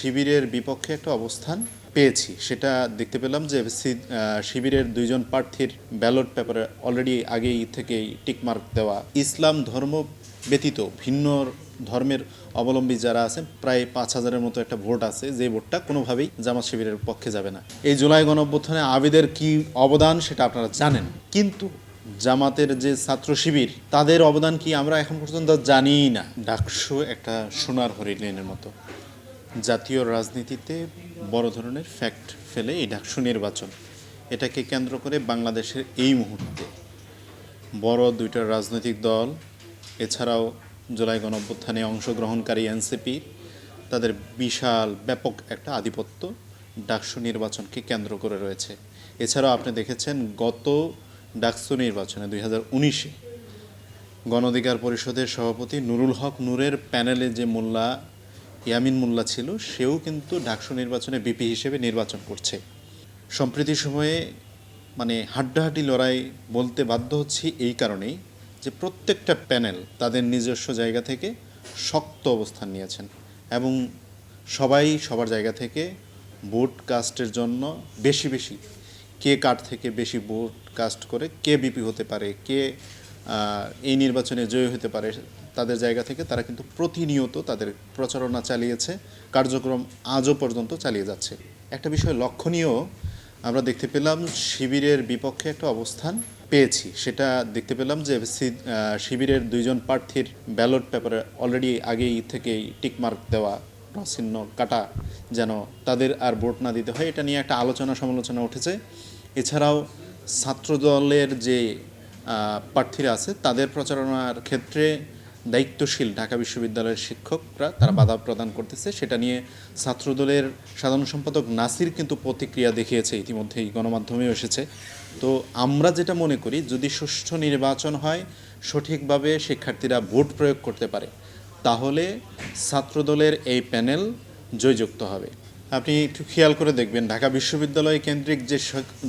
শিবিরের বিপক্ষে একটা অবস্থান পেয়েছি। সেটা দেখতে পেলাম যে শিবিরের দুইজন প্রার্থীর ব্যালট পেপারে অলরেডি আগেই থেকেই টিকমার্ক দেওয়া। ইসলাম ধর্ম ব্যতীত ভিন্ন ধর্মের অবলম্বী যারা আছেন, প্রায় পাঁচ হাজারের মতো একটা ভোট আছে। যে ভোটটা কোনোভাবেই জামাত শিবিরের পক্ষে যাবে না। এই জুলাই গণঅভ্যুত্থানে আবিদের কি অবদান সেটা আপনারা জানেন। কিন্তু জামাতের যে ছাত্র শিবির, তাদের অবদান কি আমরা এখন পর্যন্ত জানিই না। ডাকসু একটা সোনার হরিণের মতো। জাতীয় রাজনীতিতে বড় ধরনের ফ্যাক্ট ফেলে এই ডাকসু নির্বাচন এটাকে কেন্দ্র করে বাংলাদেশের এই মুহূর্তে বড় দুইটা রাজনৈতিক দল, এছাড়াও জুলাই গণঅভ্যুত্থানে অংশগ্রহণকারী এনসিপি তাদের বিশাল, ব্যাপক একটা আধিপত্য ডাকসু নির্বাচনকে কেন্দ্র করে রয়েছে। এছাড়াও আপনি দেখেছেন গত ডাকসু নির্বাচনে দুই হাজার উনিশে গণঅধিকার পরিষদের সভাপতি নুরুল হক নূরের প্যানেলে যে মোল্লা ইয়ামিন মোল্লা ছিল, সেও কিন্তু ডাকসু নির্বাচনে বিপি হিসেবে নির্বাচন করছে। সম্প্রতি সময়ে মানে হাড্ডাহাড্ডি লড়াই বলতে বাধ্য হচ্ছি এই কারণেই যে প্রত্যেকটা প্যানেল তাদের নিজস্ব জায়গা থেকে শক্ত অবস্থান নিয়েছেন এবং সবাই সবার জায়গা থেকে ভোট কাস্টের জন্য বেশি বেশি কে কার থেকে বেশি ভোট কাস্ট করে কে বিপি হতে পারে, কে এই নির্বাচনে জয়ী হতে পারে তাদের জায়গা থেকে তারা কিন্তু প্রতিনিয়ত তাদের প্রচারণা চালিয়েছে, কার্যক্রম আজও পর্যন্ত চালিয়ে যাচ্ছে। একটা বিষয় লক্ষণীয়, আমরা দেখতে পেলাম শিবিরের বিপক্ষে একটা অবস্থান পেয়েছি। সেটা দেখতে পেলাম যে শিবিরের দুইজন প্রার্থীর ব্যালট পেপারে অলরেডি আগেই থেকেই টিকমার্ক দেওয়া চিহ্ন কাটা যেন তাদের আর ভোট না দিতে হয়। এটা নিয়ে একটা আলোচনা সমালোচনা উঠেছে। এছাড়াও ছাত্রদলের যে প্রার্থীরা আছে, তাদের প্রচারণার ক্ষেত্রে দায়িত্বশীল ঢাকা বিশ্ববিদ্যালয়ের শিক্ষকরা তারা বাধা প্রদান করতেছে। সেটা নিয়ে ছাত্রদলের সাধারণ সম্পাদক নাসির কিন্তু প্রতিক্রিয়া দেখিয়েছে, ইতিমধ্যেই গণমাধ্যমেও এসেছে। তো আমরা যেটা মনে করি, যদি সুষ্ঠু নির্বাচন হয়, সঠিকভাবে শিক্ষার্থীরা ভোট প্রয়োগ করতে পারে, তাহলে ছাত্রদলের এই প্যানেল জয়যুক্ত হবে। আপনি একটু খেয়াল করে দেখবেন, ঢাকা বিশ্ববিদ্যালয় কেন্দ্রিক যে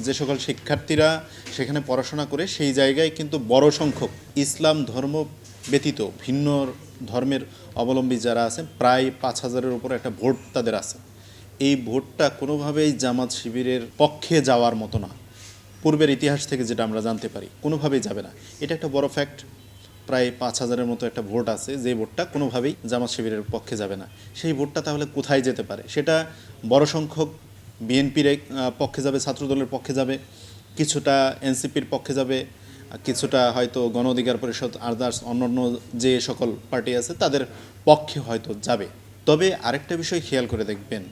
যে সকল শিক্ষার্থীরা সেখানে পড়াশোনা করে, সেই জায়গায় কিন্তু বড় সংখ্যক ইসলাম ধর্ম ব্যতীত ভিন্ন ধর্মের অবলম্বী যারা আছেন, প্রায় পাঁচ হাজারের উপর একটা ভোট তাদের আছে। এই ভোটটা কোনোভাবেই জামাত শিবিরের পক্ষে যাওয়ার মতো না। পূর্বের ইতিহাস থেকে যেটা আমরা জানতে পারি, কোনোভাবেই যাবে না। এটা একটা বড় ফ্যাক্ট প্রায় পাঁচ হাজারের মতো একটা ভোট আছে, যে ভোটটা কোনোভাবেই জামাত শিবিরের পক্ষে যাবে না। সেই ভোটটা তাহলে কোথায় যেতে পারে? সেটা বড় সংখ্যক বিএনপির পক্ষে যাবে, ছাত্রদলের পক্ষে যাবে, কিছুটা এনসিপির পক্ষে যাবে কিছুটা হয়তো গণ অধিকার পরিষদ আদার্স অন্যান্য যে সকল পার্টি আছে, তাদের পক্ষে হয়তো যাবে। তবে আরেকটা বিষয় খেয়াল করে দেখবেন,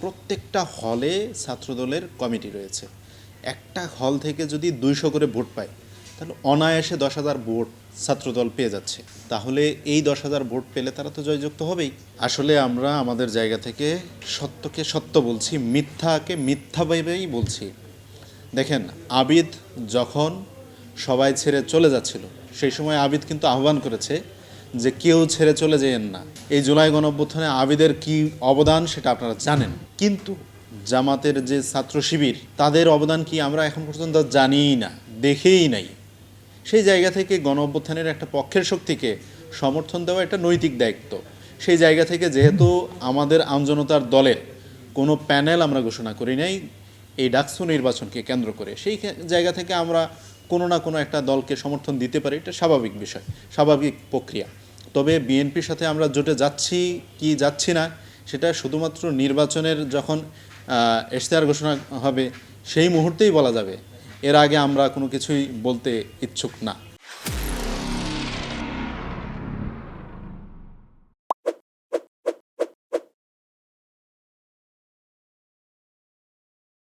প্রত্যেকটা হলে ছাত্রদলের কমিটি রয়েছে। একটা হল থেকে যদি দুইশো করে ভোট পায়, তাহলে অনায়াসে দশ হাজার ভোট ছাত্রদল পেয়ে যাচ্ছে। তাহলে এই দশ হাজার ভোট পেলে তারা তো জয়যুক্ত হবেই। আসলে আমরা আমাদের জায়গা থেকে সত্যকে সত্য বলছি, মিথ্যাকে মিথ্যা ভেবেই বলছি। দেখেন, আবিদ যখন সবাই ছেড়ে চলে যাচ্ছিল। সেই সময় আবিদ কিন্তু আহ্বান করেছে যে কেউ ছেড়ে চলে যেয়েন না। এই জুলাই গণঅভ্যুত্থানে আবিদের কি অবদান সেটা আপনারা জানেন। কিন্তু জামাতের যে ছাত্র শিবির, তাদের অবদান কি আমরা এখন পর্যন্ত জানিই না, দেখেই নাই। সেই জায়গা থেকে গণ অভ্যুত্থানের একটা পক্ষের শক্তিকে সমর্থন দেওয়া একটা নৈতিক দায়িত্ব। সেই জায়গা থেকে যেহেতু আমাদের আমজনতার দলের কোনো প্যানেল আমরা ঘোষণা করি নাই, এই ডাকসু নির্বাচনকে কেন্দ্র করে, সেই জায়গা থেকে আমরা কোনো না কোনো একটা দলকে সমর্থন দিতে পারে, এটা স্বাভাবিক বিষয়, স্বাভাবিক প্রক্রিয়া। তবে বিএনপির সাথে আমরা জোটে যাচ্ছি কি যাচ্ছি না, সেটা শুধুমাত্র নির্বাচনের যখন এশতেহার ঘোষণা হবে, সেই মুহূর্তেই বলা যাবে। এর আগে আমরা কোনো কিছুই বলতে ইচ্ছুক না।